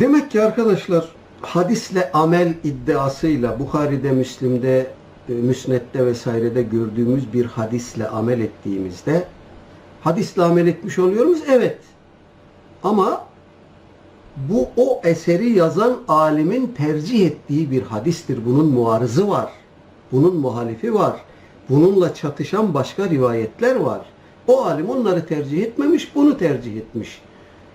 Demek ki arkadaşlar hadisle amel iddiasıyla Bukhari'de, Müslim'de, e, Müsned'de vesairede gördüğümüz bir hadisle amel ettiğimizde hadisle amel etmiş oluyor muyuz? Evet. Ama bu o eseri yazan alimin tercih ettiği bir hadistir. Bunun muarızı var. Bunun muhalifi var. Bununla çatışan başka rivayetler var. O alim onları tercih etmemiş, bunu tercih etmiş.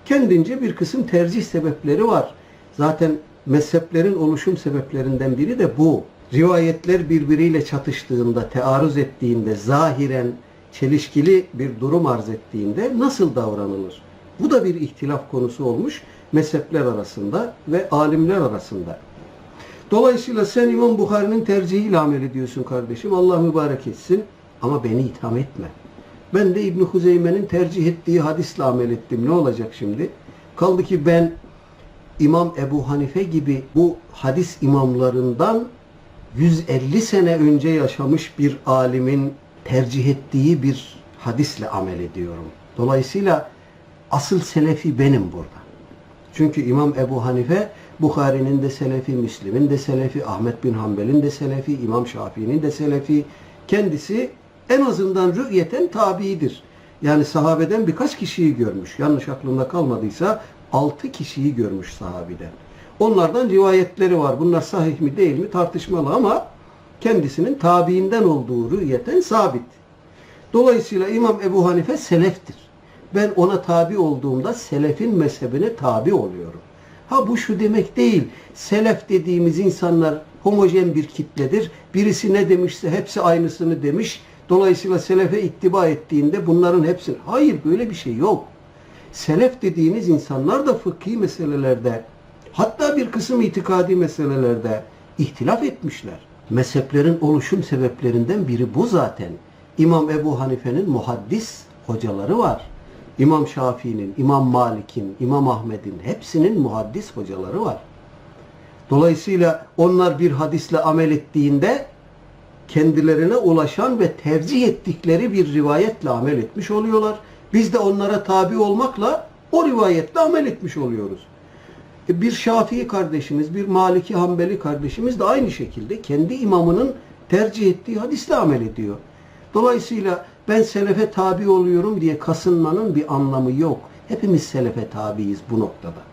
Kendince bir kısım tercih sebepleri var. Zaten mezheplerin oluşum sebeplerinden biri de bu. Rivayetler birbiriyle çatıştığında, tearruz ettiğinde, zahiren çelişkili bir durum arz ettiğinde nasıl davranılır? Bu da bir ihtilaf konusu olmuş mezhepler arasında ve alimler arasında. Dolayısıyla sen İmam Bukhari'nin tercihiyle amel ediyorsun kardeşim. Allah mübarek etsin. Ama beni itham etme. Ben de İbn Huzeyme'nin tercih ettiği hadisle amel ettim. Ne olacak şimdi? Kaldı ki ben İmam Ebu Hanife gibi bu hadis imamlarından 150 sene önce yaşamış bir alimin tercih ettiği bir hadisle amel ediyorum. Dolayısıyla asıl selefi benim burada. Çünkü İmam Ebu Hanife Bukhari'nin de selefi, Müslim'in de selefi, Ahmet bin Hanbel'in de selefi, İmam Şafii'nin de selefi. Kendisi en azından rü'yeten tabiidir. Yani sahabeden birkaç kişiyi görmüş. Yanlış aklımda kalmadıysa altı kişiyi görmüş sahabeden. Onlardan rivayetleri var. Bunlar sahih mi değil mi tartışmalı ama kendisinin tabiinden olduğu rü'yeten sabit. Dolayısıyla İmam Ebu Hanife seleftir. Ben ona tabi olduğumda selefin mezhebine tabi oluyorum. Ha bu şu demek değil. Selef dediğimiz insanlar homojen bir kitledir. Birisi ne demişse hepsi aynısını demiş. Dolayısıyla selefe ittiba ettiğinde bunların hepsini... Hayır böyle bir şey yok. Selef dediğiniz insanlar da fıkhi meselelerde hatta bir kısım itikadi meselelerde ihtilaf etmişler. Mezheplerin oluşum sebeplerinden biri bu zaten. İmam Ebu Hanife'nin muhaddis hocaları var. İmam Şafii'nin, İmam Malik'in, İmam Ahmet'in hepsinin muhaddis hocaları var. Dolayısıyla onlar bir hadisle amel ettiğinde kendilerine ulaşan ve tercih ettikleri bir rivayetle amel etmiş oluyorlar. Biz de onlara tabi olmakla o rivayetle amel etmiş oluyoruz. E, Bir Şafii kardeşimiz, bir Maliki Hanbeli kardeşimiz de aynı şekilde kendi imamının tercih ettiği hadisle amel ediyor. Dolayısıyla ben selefe tabi oluyorum diye kasınmanın bir anlamı yok. Hepimiz selefe tabiiz bu noktada.